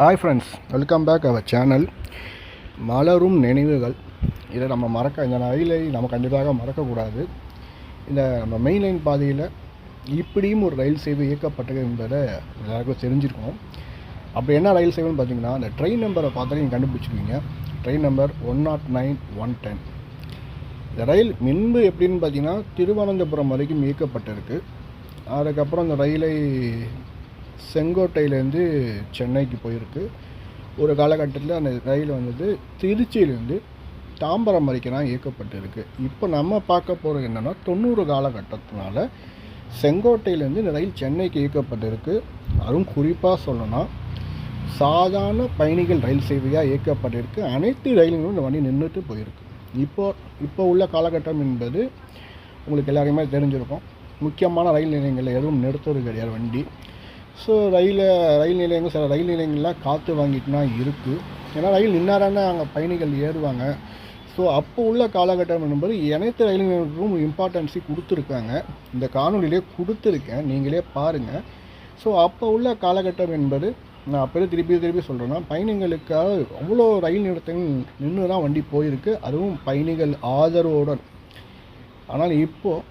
Hi friends welcome back our channel Malarum Ninaivugal. இதை நம்ம மறக்க இந்த ரயிலை நம்ம கண்டிப்பாக மறக்கக்கூடாது. இந்த நம்ம மெயின் லைன் பாதையில் இப்படியும் ஒரு ரயில் சேவை இயக்கப்பட்டது என்பதை எல்லாருக்கும் தெரிஞ்சிருக்கோம். அப்படி என்ன ரயில் சேவைன்னு பார்த்தீங்கன்னா அந்த ட்ரெயின் நம்பரை பார்த்தாலே நீங்கள் கண்டுபிடிச்சிருவீங்க. Train number one nought nine one ten இந்த ரயில் முன்பு எப்படின்னு பார்த்தீங்கன்னா திருவனந்தபுரம் வரைக்கும் இயக்கப்பட்டிருக்கு. அதுக்கப்புறம் அந்த ரயிலை செங்கோட்டையிலேருந்து சென்னைக்கு போயிருக்கு. ஒரு காலகட்டத்தில் அந்த ரயில் வந்தது. திருச்சியிலேருந்து தாம்பரம் வரைக்கும் தான் இயக்கப்பட்டிருக்கு. இப்போ நம்ம பார்க்க போகிறது என்னென்னா தொண்ணூறு காலகட்டத்தினால செங்கோட்டையிலேருந்து இந்த ரயில் சென்னைக்கு இயக்கப்பட்டிருக்கு. அதுவும் குறிப்பாக சொல்லணும்னா சாதாரண பயணிகள் ரயில் சேவையாக இயக்கப்பட்டிருக்கு. அனைத்து ரயில்களும் இந்த வண்டி நின்றுட்டு போயிருக்கு. இப்போ இப்போ உள்ள காலகட்டம் என்பது உங்களுக்கு எல்லாருமே தெரிஞ்சிருக்கும். முக்கியமான ரயில் நிலையங்களில் எதுவும் நிறுத்துறது கிடையாது வண்டி. ஸோ ரயில் ரயில் நிலையங்கள் சில ரயில் நிலையங்கள்லாம் காற்று வாங்கிட்டுனா இருக்குது ஏன்னா ரயில் நின்னாரான அங்கே பயணிகள் ஏறுவாங்க. ஸோ அப்போ உள்ள காலகட்டம் என்பது அனைத்து ரயில் நிலையங்களுக்கும் இம்பார்ட்டன்ஸி கொடுத்துருக்காங்க. இந்த காணொலியிலே கொடுத்துருக்கேன். நீங்களே பாருங்கள் ஸோ அப்போ உள்ள காலகட்டம் என்பது நான் அப்போ திருப்பி திருப்பி சொல்கிறேன்னா பயணிகளுக்காக அவ்வளோ ரயில் நிறுத்தங்கள் நின்று தான் வண்டி போயிருக்கு. அதுவும் பயணிகள் ஆதரவுடன். ஆனால் இப்போது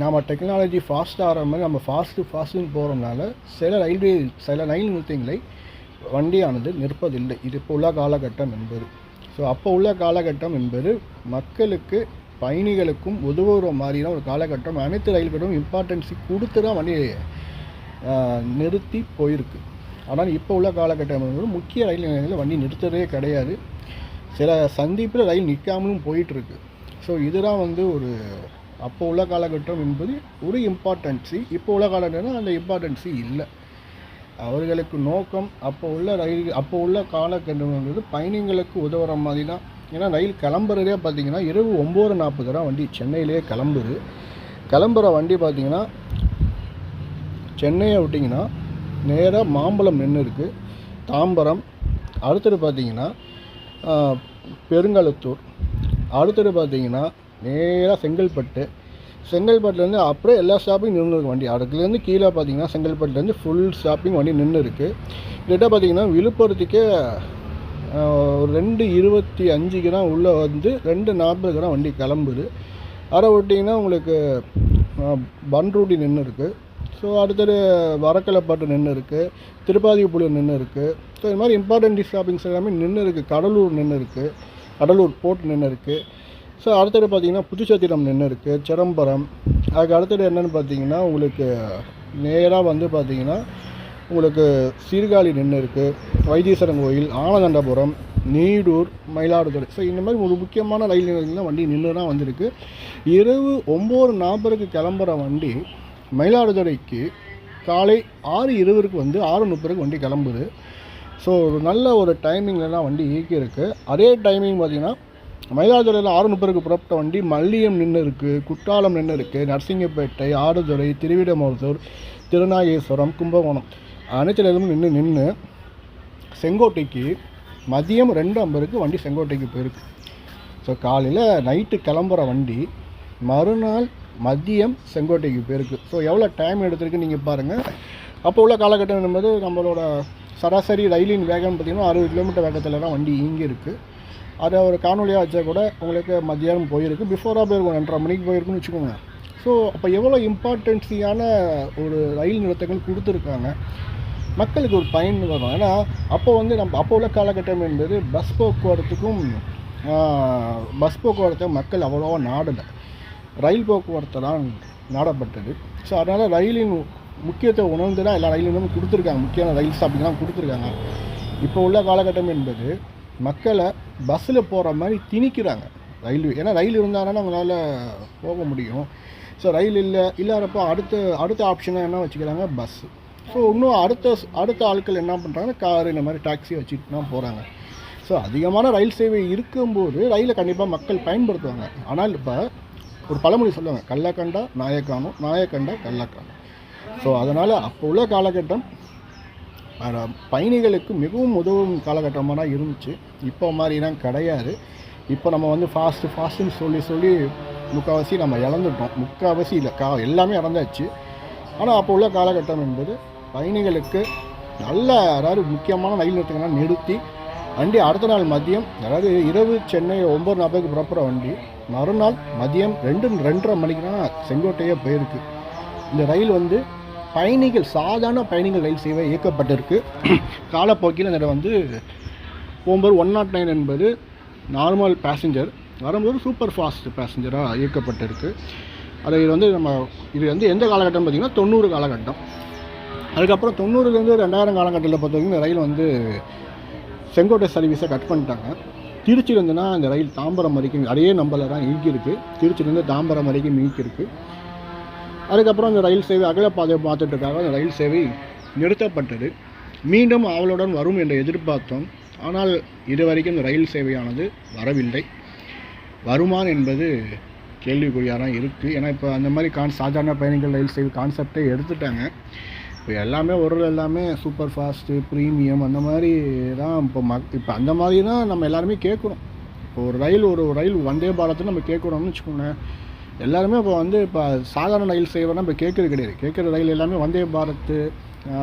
நாம் டெக்னாலஜி ஃபாஸ்ட்டாக ஆகிற மாதிரி நம்ம ஃபாஸ்ட்டு ஃபாஸ்ட்டுன்னு போகிறோம்னால சில ரயில்வே சில ரயில் நிறுத்தங்களை வண்டியானது நிற்பதில்லை. இது இப்போ உள்ள காலகட்டம் என்பது. ஸோ அப்போ உள்ள காலகட்டம் என்பது மக்களுக்கு பயணிகளுக்கும் உதவுகிற மாதிரியான ஒரு காலகட்டம். அனைத்து ரயில்களும் இம்பார்ட்டன்ஸி கொடுத்து தான் வண்டி நிறுத்தி போயிருக்கு. ஆனால் இப்போ உள்ள காலகட்டம் என்பது முக்கிய ரயில் நிலையங்களில் வண்டி நிறுத்ததே கிடையாது. சில சந்திப்பில் ரயில் நிற்காமலும் போயிட்டுருக்கு ஸோ இதுதான் வந்து ஒரு அப்போ உள்ள காலகட்டம் என்பது ஒரு இம்பார்ட்டன்சி இப்போ உள்ள காலகட்டம் அந்த இம்பார்ட்டன்சி இல்லை. அவர்களுக்கு நோக்கம் அப்போ உள்ள ரயில் அப்போ உள்ள காலகட்டம்ன்றது பயணிகளுக்கு உதவுற மாதிரி தான் ஏன்னா ரயில் கிளம்புறதே பார்த்தீங்கன்னா இரவு ஒம்பது நாற்பது தான் வண்டி சென்னையிலேயே கிளம்புது. கிளம்புற வண்டி பார்த்தீங்கன்னா சென்னையை விட்டிங்கன்னா நேராக மாம்பழம் நின்று இருக்குது தாம்பரம் அடுத்தது பார்த்தீங்கன்னா பெருங்கலத்தூர். பெருங்களத்தூர் அடுத்தது பார்த்தீங்கன்னா நேராக செங்கல்பட்டு. செங்கல்பட்டுலேருந்து அப்படியே எல்லா ஸ்டாப்பிங் நின்றுருக்கு வண்டி. அதுலேருந்து கீழே பார்த்தீங்கன்னா செங்கல்பட்டுலேருந்து ஃபுல் ஸ்டாப்பிங் வண்டி நின்று இருக்குது கிட்ட பார்த்தீங்கன்னா விழுப்புரத்துக்கே ஒரு ரெண்டு இருபத்தி அஞ்சுக்கு தான் உள்ளே வந்து ரெண்டு நாற்பதுக்கு தான் வண்டி கிளம்புது. அதை விட்டிங்கன்னா உங்களுக்கு பன்ரூட்டி நின்று இருக்குது ஸோ அடுத்தது வரக்கலைப்பாட்டு நின்று இருக்குது திருப்பாதிப்புழு நின்று இருக்குது ஸோ இது மாதிரி இம்பார்ட்டன்ட் ஸ்டாப்பிங்ஸ் எல்லாமே நின்று இருக்குது கடலூர் நின்று இருக்குது கடலூர் போர்ட் நின்று இருக்குது ஸோ அடுத்தது பார்த்தீங்கன்னா புதுச்சத்திரம் நின்று இருக்குது சிதம்பரம். அதுக்கு அடுத்தது என்னென்னு பார்த்தீங்கன்னா உங்களுக்கு நேராக வந்து பார்த்தீங்கன்னா உங்களுக்கு சீர்காழி நின்று இருக்குது வைத்தீஸ்வரன் கோயில் ஆனதண்டபுரம் நீடூர் மயிலாடுதுறை. ஸோ இந்த மாதிரி ஒரு முக்கியமான ரயில் நிலையங்கள்லாம் வண்டி நின்று தான் வந்திருக்கு. இரவு ஒம்பது நாற்பதுக்கு கிளம்புற வண்டி மயிலாடுதுறைக்கு காலை ஆறு இருபதுக்கு வந்து ஆறு முப்பதுக்கு வண்டி கிளம்புது. ஸோ ஒரு நல்ல ஒரு டைமிங்லலாம் வண்டி இயக்கியிருக்கு. அதே டைமிங் பார்த்தீங்கன்னா மயிலாடுதுறையில் ஆறு முப்பதுக்கு புறப்பட்ட வண்டி மல்லியம் நின்று இருக்குது குற்றாலம் நின்று இருக்குது நரசிங்கப்பேட்டை ஆடுதுறை திருவிடமருத்தூர் திருநாகேஸ்வரம் கும்பகோணம். அனைத்து நின்று நின்று செங்கோட்டைக்கு மதியம் ரெண்டு ஐம்பதுக்கு வண்டி செங்கோட்டைக்கு போயிருக்கு. ஸோ காலையில் நைட்டு கிளம்புற வண்டி மறுநாள் மதியம் செங்கோட்டைக்கு போயிருக்கு. ஸோ எவ்வளோ டைம் எடுத்திருக்கு நீங்கள் பாருங்கள் அப்போ உள்ள காலகட்டம் என்பது நம்மளோட சராசரி ரயிலின் வேகம் பார்த்திங்கன்னா அறுபது கிலோமீட்டர் வேகத்தில் தான் வண்டி இங்கே இருக்குது அதை ஒரு காணொலியாக வச்சா கூட உங்களுக்கு மதியானம் போயிருக்கு. பிஃபோராக போயிருக்கும் ரெண்டரை மணிக்கு போயிருக்குன்னு வச்சுக்கோங்க. ஸோ அப்போ எவ்வளோ இம்பார்ட்டன்ஸியான ஒரு ரயில் நிறுத்தங்கள் கொடுத்துருக்காங்க. மக்களுக்கு ஒரு பயன் வரும். ஏன்னா அப்போ வந்து நம்ம அப்போ உள்ள காலகட்டம் என்பது பஸ் போக்குவரத்துக்கும் பஸ் போக்குவரத்தை மக்கள் அவ்வளோவா நாடலை. ரயில் போக்குவரத்து தான் நாடப்பட்டது. ஸோ அதனால் ரயிலின் முக்கியத்தை உணர்ந்து தான் எல்லா ரயிலும் கொடுத்துருக்காங்க. முக்கியமான ரயில் ஸ்டாப்பிங்லாம் கொடுத்துருக்காங்க. இப்போ உள்ள காலகட்டம் என்பது மக்களை பஸ்ஸில் போகிற மாதிரி திணிக்கிறாங்க. ரயில்வே ஏன்னா ரயில் இருந்தாங்கன்னா அவங்களால போக முடியும். ஸோ ரயில் இல்லை இல்லாதப்போ அடுத்த அடுத்த ஆப்ஷனாக என்ன வச்சுக்கிறாங்க? பஸ்ஸு ஸோ இன்னும் அடுத்த அடுத்த ஆட்கள் என்ன பண்ணுறாங்கன்னா கார் இந்த மாதிரி டாக்ஸி வச்சுட்டு தான் போகிறாங்க ஸோ அதிகமான ரயில் சேவை இருக்கும்போது ரயிலை கண்டிப்பாக மக்கள் பயன்படுத்துவாங்க. ஆனால் இப்போ ஒரு பழமொழி சொல்லுவாங்க கள்ளக்கண்டா நாயக்கானும் நாயக்கண்டா கள்ளக்கானும் ஸோ அதனால் அப்போ உள்ள காலகட்டம் பயணிகளுக்கு மிகவும் உதவும் காலகட்டமாக தான் இருந்துச்சு. இப்போ மாதிரிலாம் கிடையாது. இப்போ நம்ம வந்து ஃபாஸ்ட்டு ஃபாஸ்ட்டுன்னு சொல்லி சொல்லி முக்கால்வாசி நம்ம இழந்துட்டோம். முக்கால்வாசி இல்லை கா எல்லாமே இறந்தாச்சு. ஆனால் அப்போ உள்ள காலகட்டம் என்பது பயணிகளுக்கு நல்ல அதாவது முக்கியமான ரயில் நிறுத்தங்கள்லாம் நிறுத்தி வண்டி அடுத்த நாள் மதியம் அதாவது இரவு சென்னை ஒம்பது நாற்பதுக்கு புறப்புற வண்டி மறுநாள் மதியம் ரெண்டு ரெண்டரை மணிக்கு தான் செங்கோட்டையே போயிருக்கு. இந்த ரயில் வந்து பயணிகள் சாதாரண பயணிகள் ரயில் சேவை இயக்கப்பட்டிருக்கு. காலப்போக்கில் இந்த வந்து போகும்போது ஒன் நாட் நைன் என்பது நார்மல் பேசஞ்சர் வரும்போது சூப்பர் ஃபாஸ்ட் பேசஞ்சராக இயக்கப்பட்டிருக்கு. அது இது வந்து நம்ம இது வந்து எந்த காலகட்டம் பார்த்திங்கன்னா தொண்ணூறு காலகட்டம். அதுக்கப்புறம் தொண்ணூறுலேருந்து ரெண்டாயிரம் காலகட்டத்தில் பொறுத்த வரைக்கும் இந்த ரயில் வந்து செங்கோட்டை சர்வீஸை கட் பண்ணிட்டாங்க. திருச்சியிலேருந்துனா அந்த ரயில் தாம்பரம் வரைக்கும் அதே நம்பரில் தான் இயக்கியிருக்கு திருச்சியிலேருந்து தாம்பரம் வரைக்கும் இயக்கியிருக்கு அதுக்கப்புறம் அந்த ரயில் சேவை அகல பாதை அந்த ரயில் சேவை நிறுத்தப்பட்டது. மீண்டும் அவளுடன் வரும் என்று எதிர்பார்த்தோம். ஆனால் இதுவரைக்கும் இந்த ரயில் சேவையானது வரவில்லை. வருமான் என்பது கேள்விக்குறியாக தான் இருக்குது ஏன்னா இப்போ அந்த மாதிரி கான் சாதாரண பயணிகள் ரயில் சேவை கான்செப்டே எடுத்துட்டாங்க. இப்போ எல்லாமே ஒரு எல்லாமே சூப்பர் ஃபாஸ்ட்டு ப்ரீமியம் அந்த மாதிரி தான் இப்போ மக் இப்போ அந்த மாதிரி தான் நம்ம எல்லாருமே கேட்குறோம் இப்போ ஒரு ரயில் ஒரு ரயில் வந்தே பாரத்தை நம்ம கேட்குறோம்னு வச்சுக்கோங்களேன். எல்லாருமே இப்போ வந்து இப்போ சாதாரண ரயில் சேவைனா இப்போ கேட்குறது கிடையாது. கேட்குற ரயில் எல்லாமே வந்தே பாரத்து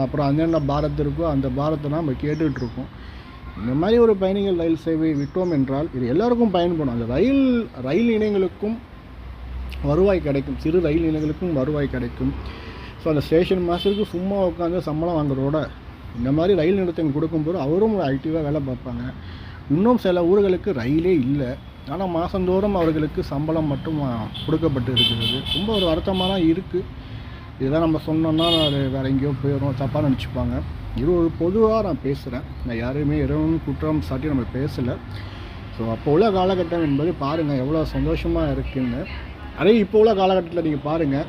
அப்புறம் அந்தென்ன பாரத் இருக்கோ அந்த பாரத்தை தான் நம்ம கேட்டுட்டு இருக்கோம். இந்த மாதிரி ஒரு பயணிகள் ரயில் சேவை விட்டோம் என்றால் இது எல்லாருக்கும் பயன்படும். அந்த ரயில் ரயில் இணையங்களுக்கும் வருவாய் கிடைக்கும். சிறு ரயில் நிலையங்களுக்கும் வருவாய் கிடைக்கும். ஸோ அந்த ஸ்டேஷன் மாஸ்டருக்கு சும்மா உட்காந்து சம்பளம் வாங்குறதோட இந்த மாதிரி ரயில் நிறுத்தங்கள் கொடுக்கும்போது அவரும் ஒரு ஆக்டிவாக வேலை பார்ப்பாங்க. இன்னும் சில ஊர்களுக்கு ரயிலே இல்லை. ஆனால் மாதந்தோறும் அவர்களுக்கு சம்பளம் மட்டும் கொடுக்கப்பட்டு இருக்கிறது. ரொம்ப ஒரு வருத்தமாக தான் இருக்குது இதெல்லாம் நம்ம சொன்னோம்னா அது வேறு எங்கேயோ போயிடும் தப்பாக நினச்சிப்பாங்க. இது ஒரு பொதுவாக நான் பேசுகிறேன் நான் யாரையுமே எதுவும் குற்றம் சாட்டி நம்ம பேசலை. ஸோ அப்போ உள்ள காலகட்டம் என்பது பாருங்கள் எவ்வளோ சந்தோஷமாக இருக்குன்னு. அதே இப்போ உள்ள காலகட்டத்தில் நீங்கள் பாருங்கள்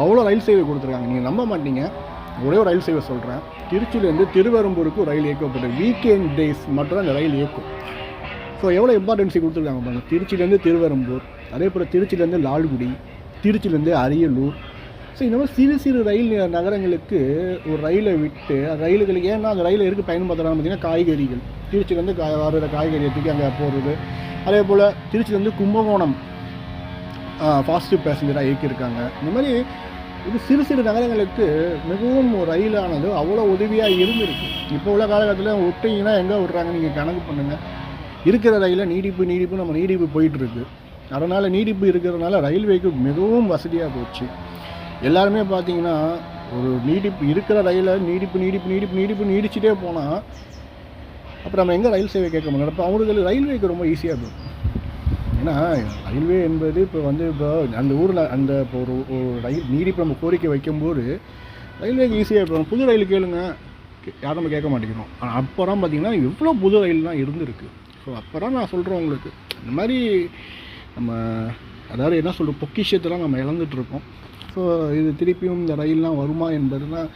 அவ்வளோ ரயில் சேவை கொடுத்துருக்காங்க. நீங்கள் நம்ப மாட்டீங்க. ஒரே ஒரு ரயில் சேவை சொல்கிறேன் திருச்சியிலேருந்து திருவெரும்பூருக்கு ஒரு ரயில் இயக்கப்பட்டது வீக்கெண்ட் டேஸ் மட்டும் தான் ரயில் இயக்கும். ஸோ எவ்வளோ இம்பார்ட்டன்ஸி கொடுத்துருக்காங்க பாருங்க. திருச்சியிலேருந்து திருவெரும்பூர் அதே போல் திருச்சியிலேருந்து லால்குடி திருச்சியிலேருந்து அரியலூர். ஸோ இந்த மாதிரி சிறு சிறு ரயில் நகரங்களுக்கு ஒரு ரயிலை விட்டு ரயில்களுக்கு ஏன்னா அந்த ரயில் எதுக்கு பயன்படுத்துகிறாங்க பார்த்தீங்கன்னா காய்கறிகள். திருச்சியிலேருந்து கா வர்ற காய்கறியை தூக்கி அங்கே போகிறது அதே போல் திருச்சியிலேருந்து கும்பகோணம் ஃபாஸ்ட்டு பேசஞ்சராக இயக்கியிருக்காங்க. இந்த மாதிரி இது சிறு சிறு நகரங்களுக்கு மிகவும் ஒரு ரயிலானது அவ்வளோ உதவியாக இருந்திருக்கு. இப்போ உள்ள காலகட்டத்தில் விட்டீங்கன்னா எங்கே விட்றாங்க நீங்கள் கணக்கு பண்ணுங்கள் இருக்கிற ரயிலில் நீடிப்பு நீடிப்பு நம்ம நீடிப்பு போயிட்டுருக்கு. அதனால் நீடிப்பு இருக்கிறதுனால ரயில்வேக்கு மிகவும் வசதியாக போச்சு. எல்லாருமே பார்த்தீங்கன்னா ஒரு நீடிப்பு இருக்கிற ரயிலை நீடிப்பு நீடிப்பு நீடிப்பு நீடிப்பு நீடிச்சிட்டே போனால் அப்புறம் நம்ம எங்கே ரயில் சேவை கேட்க முடியும்? அப்போ அவங்களுக்கு ரயில்வேக்கு ரொம்ப ஈஸியாக இருக்கும். ஏன்னா ரயில்வே என்பது இப்போ வந்து இப்போ அந்த ஊரில் அந்த இப்போ ஒரு ஒரு ரயில் நீடிப்பு நம்ம கோரிக்கை வைக்கும்போது ரயில்வேக்கு ஈஸியாக இருக்கும். புது ரயில் கேளுங்க. கே- யாரும் நம்ம கேட்க மாட்டேங்கிறோம். ஆனால் அப்புறம் பார்த்திங்கன்னா எவ்வளோ புது ரயில்லாம் இருந்திருக்கு. ஸோ அப்போ தான் நான் சொல்கிறேன் உங்களுக்கு. இந்த மாதிரி நம்ம அதாவது என்ன சொல்கிற பொக்கிஷத்தெல்லாம் நம்ம இழந்துட்டுருக்கோம். ஸோ இது திருப்பியும் இந்த ரயில்லாம் வருமா என்பதுலாம்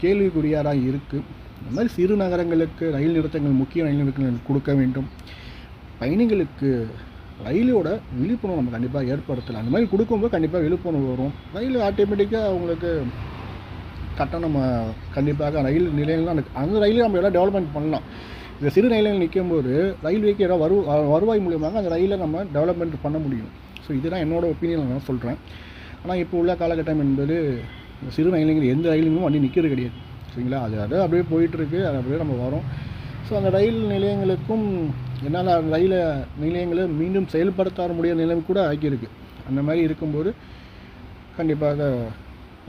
கேள்விக்குறியாராக கேள்விக்குறியாக தான் இருக்குது இந்த மாதிரி சிறு நகரங்களுக்கு ரயில் நிறுத்தங்கள் முக்கிய ரயில் நிறுத்தங்கள் கொடுக்க வேண்டும். பயணிகளுக்கு ரயிலோட விழிப்புணர்வு நம்ம கண்டிப்பாக ஏற்படுத்தலாம். அந்த மாதிரி கொடுக்கும்போது கண்டிப்பாக விழிப்புணர்வு வரும். ரயில் ஆட்டோமேட்டிக்காக அவங்களுக்கு கட்டணம் நம்ம கண்டிப்பாக ரயில் நிலையங்கள் அந்த அந்த ரயிலே நம்ம எல்லாம் டெவலப்மெண்ட் பண்ணலாம். இந்த சிறு நிலையங்கள் நிற்கும்போது ரயில்வேக்கு ஏதாவது வரு வருவாய் மூலியமாக அந்த ரயிலை நம்ம டெவலப்மெண்ட் பண்ண முடியும். ஸோ இதுதான் என்னோடய ஒப்பீனியன் நான் சொல்கிறேன் ஆனால் இப்போ உள்ள காலகட்டம் என்பது இந்த சிறு ரயிலுங்கள் எந்த ரயிலுமே வண்டி நிற்கிறது கிடையாது. சரிங்களா? அது அது அப்படியே போயிட்டுருக்கு. அது அப்படியே நம்ம வரோம். ஸோ அந்த ரயில் நிலையங்களுக்கும் என்னால் அந்த ரயில நிலையங்களை மீண்டும் செயல்படுத்த முடியாத நிலைமை கூட ஆக்கியிருக்கு அந்த மாதிரி இருக்கும்போது கண்டிப்பாக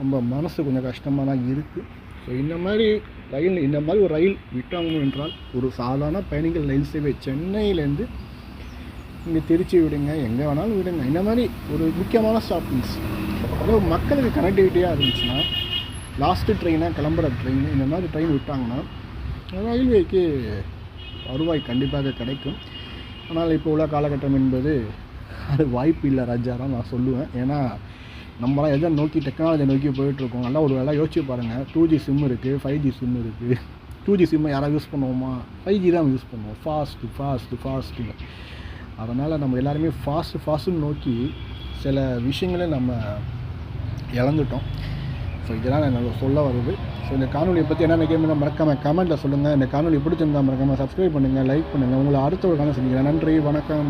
ரொம்ப மனசு கொஞ்சம் கஷ்டமாக தான் இருக்குது ஸோ இந்த மாதிரி ரயில் இந்த மாதிரி ஒரு ரயில் விட்டாங்க என்றால் ஒரு சாதாரண பயணிகள் ரயில் சேவை சென்னையிலேருந்து இங்கே திருச்சி விடுங்க எங்கே வேணாலும் விடுங்க. இந்த மாதிரி ஒரு முக்கியமான ஸ்டாப்பிங்ஸ் அதாவது மக்களுக்கு கனெக்டிவிட்டியாக இருந்துச்சுன்னா லாஸ்ட்டு ட்ரெயினாக கிளம்புற ட்ரெயின் இந்த மாதிரி ட்ரெயின் விட்டாங்கன்னா ரயில்வேக்கு வருவாய் கண்டிப்பாக கிடைக்கும். ஆனால் இப்போ உள்ள காலகட்டம் என்பது அது வாய்ப்பு இல்லை ராஜாராம் நான் சொல்லுவேன். ஏன்னா நம்மளாம் எதை நோக்கி டெக்னாலஜியை நோக்கி போயிட்டுருக்கோம். நல்லா ஒரு வேலை யோசிச்சு பாருங்கள் டூ ஜி சிம் இருக்குது ஃபைவ் ஜி சிம் இருக்குது டூ ஜி சிம்மை யாராவது யூஸ் பண்ணுவோமா? ஃபைவ் ஜி தான் யூஸ் பண்ணுவோம். ஃபாஸ்ட்டு ஃபாஸ்ட்டு ஃபாஸ்ட்டு அதனால் நம்ம எல்லாருமே ஃபாஸ்ட்டு ஃபாஸ்ட்டுன்னு நோக்கி சில விஷயங்களை நம்ம இழந்துட்டோம். ஸோ இதெல்லாம் நான் சொல்ல வருது. ஸோ இந்த காணொலியை பற்றி என்ன நினைக்கிறீங்க மறக்காமல் கமெண்ட்டில் சொல்லுங்கள் இந்த காணொலி பிடிச்சிருந்தா மறக்காமல் சப்ஸ்கிரைப் பண்ணுங்கள் லைக் பண்ணுங்கள் உங்களை அடுத்த ஒரு காலம் செஞ்சுக்கிறேன் நன்றி வணக்கம்.